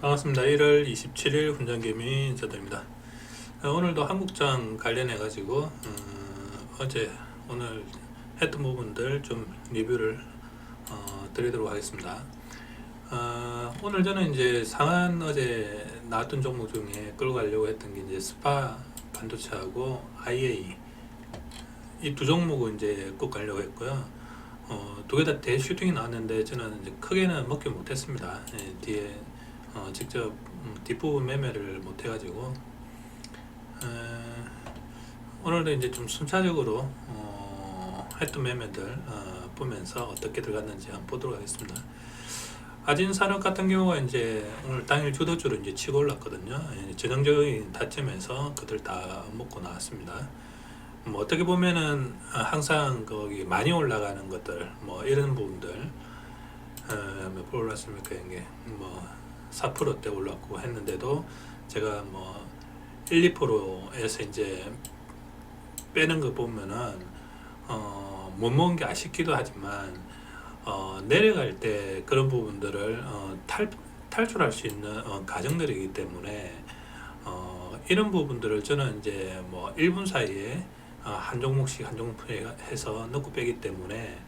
반갑습니다. 1월 27일 훈장개미 인사드립니다. 어, 오늘도 한국장 관련해 가지고 어, 제 오늘 했던 부분들 좀 리뷰를 어, 드리도록 하겠습니다. 어, 오늘 저는 이제 상한 어제 나왔던 종목 중에 끌고 가려고 했던 게 이제 스파 반도체하고 IA 이 두 종목을 이제 꼭 가려고 했고요. 어, 두 개 다 대슈팅이 나왔는데 저는 이제 크게는 먹지 못했습니다. 예, 뒤에 어, 직접 음, 뒷부분 매매를 못 해가지고 에, 오늘도 이제 좀 순차적으로 어, 했던 매매들 어, 보면서 어떻게 들어갔는지 한번 보도록 하겠습니다. 아진산업 같은 경우가 이제 오늘 당일 주도주로 이제 치고 올랐거든요. 예, 전형적인 타점에서 그들 다 먹고 나왔습니다. 뭐 어떻게 보면은 어, 항상 거기 많이 올라가는 것들 뭐 이런 부분들 어, 몇 프로 올랐습니까 이게 뭐 4%대 올랐고 했는데도 제가 뭐 1, 2%에서 이제 빼는 거 보면은 어, 못 먹은 게 아쉽기도 하지만 어, 내려갈 때 그런 부분들을 어, 탈, 탈출할 수 있는 어, 과정들이기 때문에 어, 이런 부분들을 저는 이제 뭐 1분 사이에 어, 한 종목씩 한 종목 해서 넣고 빼기 때문에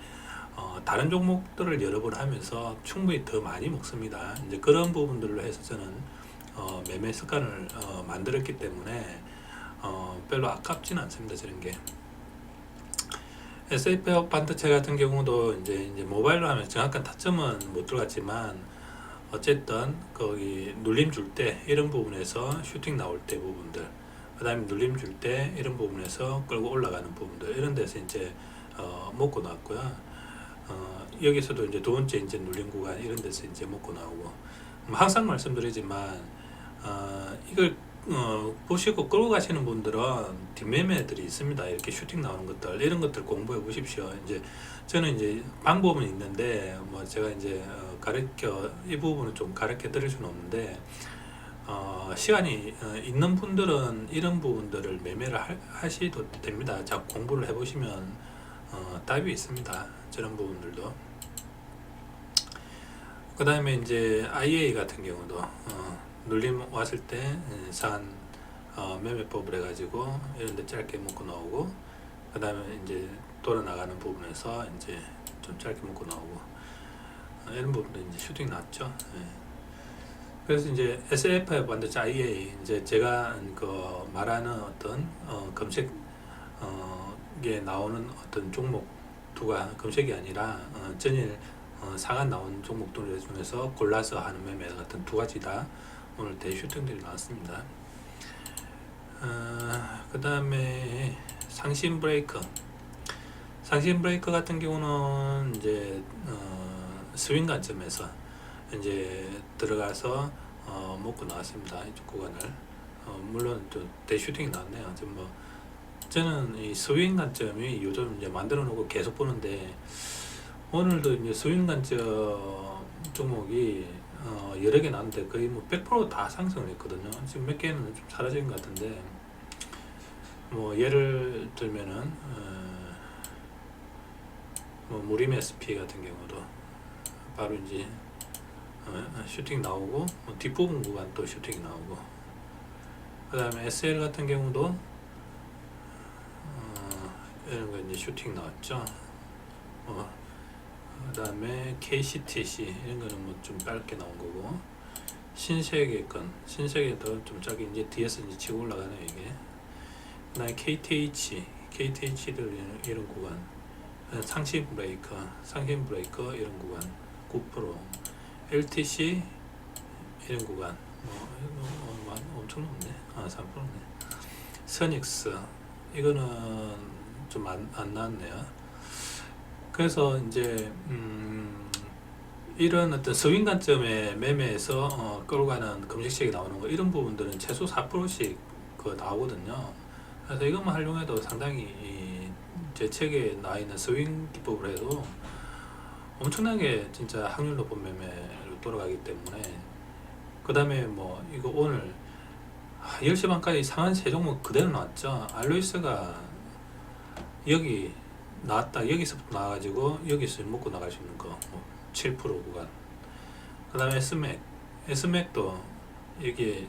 어, 다른 종목들을 여러 번 하면서 충분히 더 많이 먹습니다. 이제 그런 부분들로 해서 저는 어, 매매 습관을 어, 만들었기 때문에 어, 별로 아깝지는 않습니다. 저런 게. SF 반도체 같은 경우도 이제, 이제 모바일로 하면 정확한 타점은 못 들어갔지만 어쨌든 거기 눌림 줄 때 이런 부분에서 슈팅 나올 때 부분들 그 다음에 눌림 줄 때 이런 부분에서 끌고 올라가는 부분들 이런 데서 이제 어, 먹고 나왔고요. 어, 여기서도 이제 두 번째 이제 눌림 구간 이런 데서 이제 먹고 나오고 뭐 항상 말씀드리지만 어, 이걸 어, 보시고 끌고 가시는 분들은 뒷매매들이 있습니다. 이렇게 슈팅 나오는 것들 이런 것들 공부해 보십시오. 이제 저는 이제 방법은 있는데 뭐 제가 이제 어, 가르쳐 이 부분은 좀 가르쳐 드릴 수는 없는데 어, 시간이 어, 있는 분들은 이런 부분들을 매매를 하, 하시도 됩니다. 자 공부를 해보시면 어, 답이 있습니다. 저런 부분들도. 그 다음에 이제 IA 같은 경우도 어, 눌림 왔을 때 예, 산 어, 매매법을 해가지고 이런데 짧게 묶고 나오고 그 다음에 이제 돌아 나가는 부분에서 이제 좀 짧게 묶고 나오고 어, 이런 부분도 이제 슈팅 났죠. 예. 그래서 이제 SFF 반도체 IA 이제 제가 그 말하는 어떤 어, 검색 어 게 나오는 어떤 종목 두가 검색이 아니라 어, 전일 어, 상한 나온 종목들 중에서 골라서 하는 매매 같은 두 가지 다 오늘 대슈팅들이 나왔습니다. 어, 그 다음에 상신 브레이크. 상신 브레이크 같은 경우는 이제 어, 스윙 관점에서 이제 들어가서 어, 먹고 나왔습니다. 이쪽 구간을. 어, 물론 또 대슈팅이 나왔네요. 지금 뭐 저는 이 스윙 관점이 요즘 이제 만들어 놓고 계속 보는데 오늘도 이제 관점 종목이 어, 여러 개 나왔는데 거의 뭐 100%다 상승을 했거든요. 지금 몇 개는 좀 사라진 것 같은데 뭐 예를 들면은 어, 뭐 무림 SP 같은 경우도 바로 이제 어, 슈팅 나오고 뭐 뒷부분 구간 또 슈팅이 나오고 그 다음에 SL 같은 경우도 어, 이런 거 이제 슈팅 나왔죠. 어, 그다음에 KCTC 이런 거는 뭐 좀 짧게 나온 거고. 신세계 건 신세계도 좀 짧게 이제 뒤에서 이제 치고 올라가네요 이게. 그다음에 KTH KTH들 이런, 이런 구간. 상신 브레이커 상신 브레이커 이런 구간. 9% LTC 이런 구간. 뭐, 뭐, 뭐 엄청 높네. 아 3%네. 서닉스. 이거는 좀 안 안 나왔네요. 그래서 이제 음, 이런 어떤 스윙 관점의 매매에서 어, 끌고 가는 검색책이 나오는 거 이런 부분들은 최소 4%씩 그 나오거든요. 그래서 이것만 활용해도 상당히 이, 제 책에 나와 있는 스윙 기법을 해도 엄청나게 진짜 확률 높은 매매로 돌아가기 때문에 그 다음에 뭐 이거 오늘 10시 반까지 상한 세 종목 그대로 나왔죠. 알로이스가 여기 나왔다 여기서부터 나와가지고 여기서 먹고 나갈 수 있는 거, 뭐 7% 구간. 그 다음에 스맥. S맥도 여기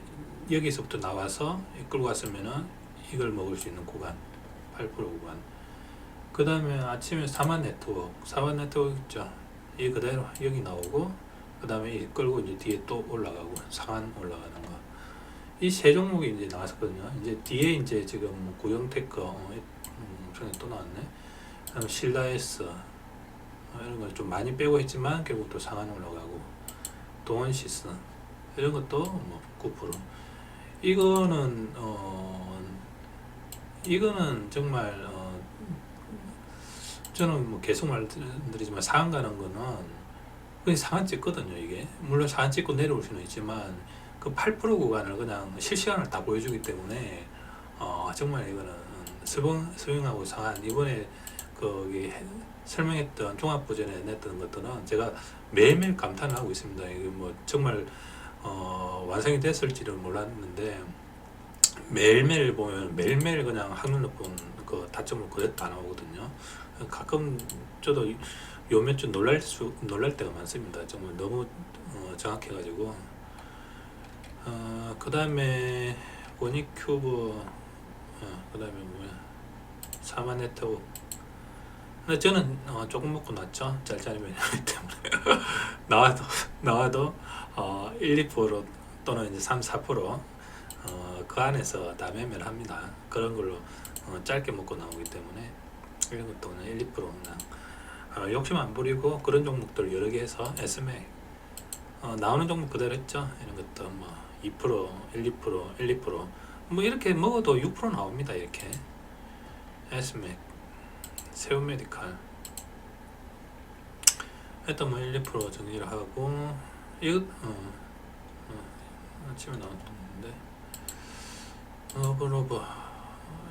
여기서부터 나와서 끌고 갔으면은 이걸 먹을 수 있는 구간 8% 구간. 그 다음에 아침에 사만 네트워크. 사만 네트워크 있죠? 이 그대로 여기 나오고 그 다음에 이 끌고 이제 뒤에 또 올라가고 상한 올라가는 거. 이 세 종목이 이제 나왔었거든요. 이제 뒤에 이제 지금 구형테크 전에 또 나왔네. 그다음 실다에스 어, 이런 걸 좀 많이 빼고 했지만 결국 또 상한 올라가고 동원시스 이런 것도 뭐9% 이거는 어 이거는 정말 어 저는 뭐 계속 말드리지만 상한 가는 거는 그냥 상한 찍거든요 이게. 물론 상한 찍고 내려올 수는 있지만 그 8% 구간을 그냥 실시간을 다 보여주기 때문에 어 정말 이거는 스윙 스윙하고 상한 이번에 거기 해- 설명했던 종합부전에 냈던 것들은 제가 매일매일 감탄을 하고 있습니다. 이게 뭐 정말 어, 완성이 됐을지는 몰랐는데 매일매일 보면 매일매일 그냥 확률 높은 그 다점을 그대로 다 나오거든요. 가끔 저도 요 몇 주 놀랄 수 놀랄 때가 많습니다. 정말 너무 어, 정확해가지고 어, 그 다음에 원익큐브 어, 그 다음에 뭐야 사마네트워크 근데 저는 어, 조금 먹고 났죠. 짤짤이 메뉴이기 때문에 나와도 나와도 어, 1, 2% 또는 이제 3, 4% 어, 그 안에서 다 매매를 합니다. 그런 걸로 어, 짧게 먹고 나오기 때문에 이런 것도 그냥 1, 2% 그냥 어, 욕심 안 부리고 그런 종목들 여러 개 해서 SMA 어, 나오는 종목 그대로 했죠. 이런 것도 뭐 2%, 1, 2%, 1, 2% 뭐 이렇게 먹어도 6% 나옵니다. 이렇게 SMA 세우 메디칼 일단 뭐 1, 2% 정리를 하고 이거 어, 어, 아침에 나왔는데 러브러브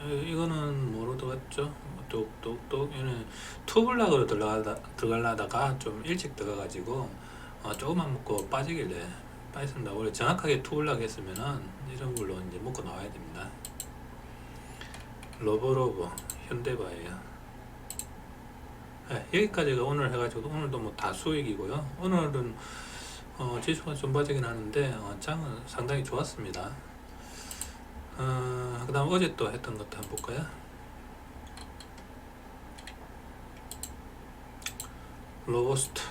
이- 이거는 뭐로 들어갔죠? 똑똑똑 얘는 투블락으로 들어가다 들어가려다가 좀 일찍 들어가가지고 어, 조금만 먹고 빠지길래 빠졌습니다. 원래 정확하게 투블락 했으면은 이런 걸로 이제 먹고 나와야 됩니다. 러브러브 현대바예요. 네, 여기까지가 오늘 해가지고 오늘도 뭐 다 수익이고요. 오늘은 어, 지수가 좀 빠지긴 하는데 어, 장은 상당히 좋았습니다. 어, 그 다음 어제 또 했던 것도 한번 볼까요? 로버스트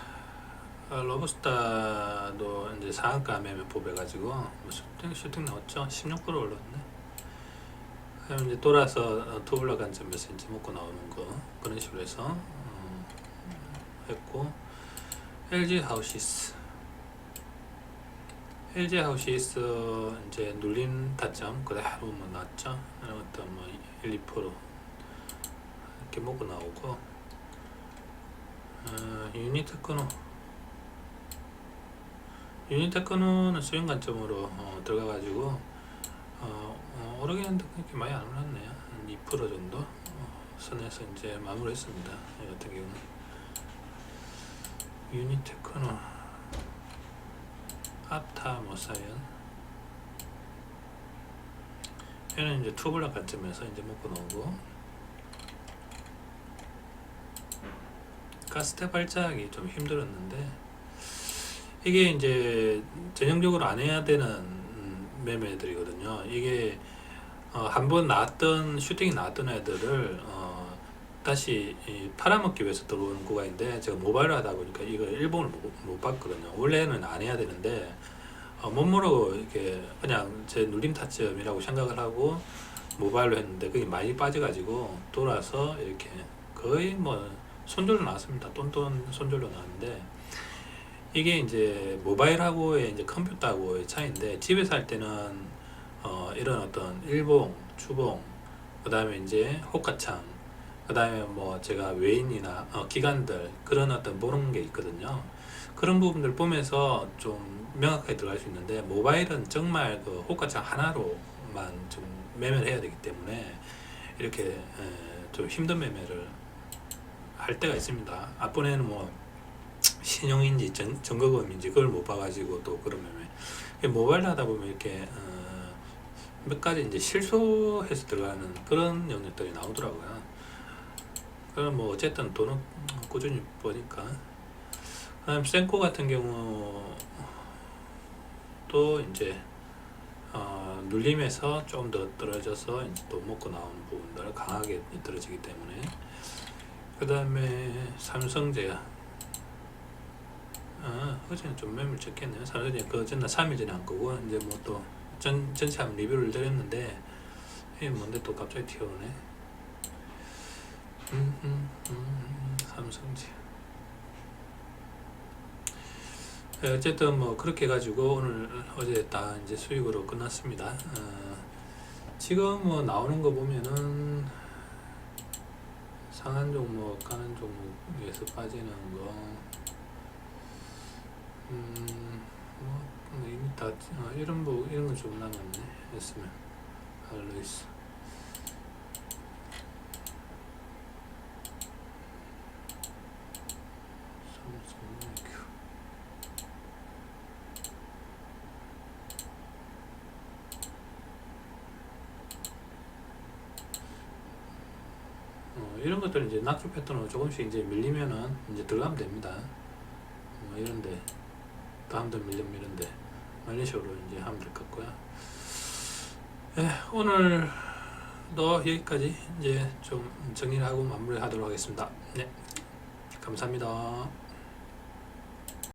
아, 로버스타도 이제 상한가 매매 뽑아가지고 뭐 슈팅 슈팅 나왔죠? 16% 올랐네. 그다음 이제 돌아서 어, 투블러 관점에서 이제 먹고 나오는 거 그런 식으로 해서 어, 했고 LG 하우시스 LG 하우시스 이제 눌린 타점 그대로 뭐 났죠. 것도 뭐 1, 2% 이렇게 먹고 나오고 어, 유니테크노 유니테크노는 수용 관점으로 어, 들어가가지고 어, 어, 오르기는데 그렇게 많이 안 올랐네요. 한 2% 정도 어, 선에서 이제 마무리했습니다. 이 같은 경우는 유니테크노 아타 모사연 얘는 이제 투블락 관점에서 이제 먹고 나오고 가스테 발작이 좀 힘들었는데 이게 이제 전형적으로 안 해야 되는 음, 매매들이거든요. 이게 어, 한번 나왔던 슈팅이 나왔던 애들을 어, 다시 이 팔아먹기 위해서 들어오는 구간인데 제가 모바일로 하다 보니까 이거 일본을 못, 못 봤거든요. 원래는 안 해야 되는데 어, 못 모르고 이렇게 그냥 제 눌림 타점이라고 생각을 하고 모바일로 했는데 그게 많이 빠져가지고 돌아서 이렇게 거의 뭐 손절로 나왔습니다. 똔똔 손절로 나왔는데 이게 이제 모바일하고의 이제 컴퓨터하고의 차이인데 집에서 할 때는 어, 이런 어떤 일봉, 주봉, 그 다음에 이제 호가창, 그 다음에 뭐 제가 외인이나 어, 기관들 그런 어떤 보는 게 있거든요. 그런 부분들 보면서 좀 명확하게 들어갈 수 있는데 모바일은 정말 그 호가창 하나로만 좀 매매를 해야 되기 때문에 이렇게 에, 좀 힘든 매매를 할 때가 있습니다. 앞번에는 뭐 신용인지 전, 전거금인지 그걸 못 봐가지고 또 이게 모바일 하다 보면 이렇게 어, 몇 가지 이제 실수해서 들어가는 그런 영역들이 나오더라고요. 그럼 뭐 어쨌든 돈은 꾸준히 버니까. 그다음 센코 같은 경우 또 이제 어, 눌림에서 좀 더 떨어져서 또 먹고 나오는 부분들 강하게 떨어지기 때문에 그 다음에 삼성제야 아, 어제는 좀 매물 적겠네요. 삼성제 그 전날 3일 전에 한 거고 이제 뭐 또 전 전체 한번 리뷰를 드렸는데 이게 뭔데 또 갑자기 튀어오네. 음, 음, 음, 삼성제. 네, 어쨌든 뭐 그렇게 해가지고 오늘 어제 다 이제 수익으로 끝났습니다. 어, 지금 뭐 나오는 거 보면은 상한 종목, 가는 종목에서 빠지는 거, 음, 뭐, 뭐 이미 다 어, 이런 거 이런 거좀 남았네. 했으면 알로이스. 어, 이런 것들은 이제 낙조 패턴으로 조금씩 이제 밀리면은 이제 들어가면 됩니다. 뭐 이런데 다음도 뭐 이런 식으로 이제 하면 될 것 같고요. 예, 오늘도 여기까지 이제 좀 정리를 하고 마무리하도록 하겠습니다. 네, 감사합니다.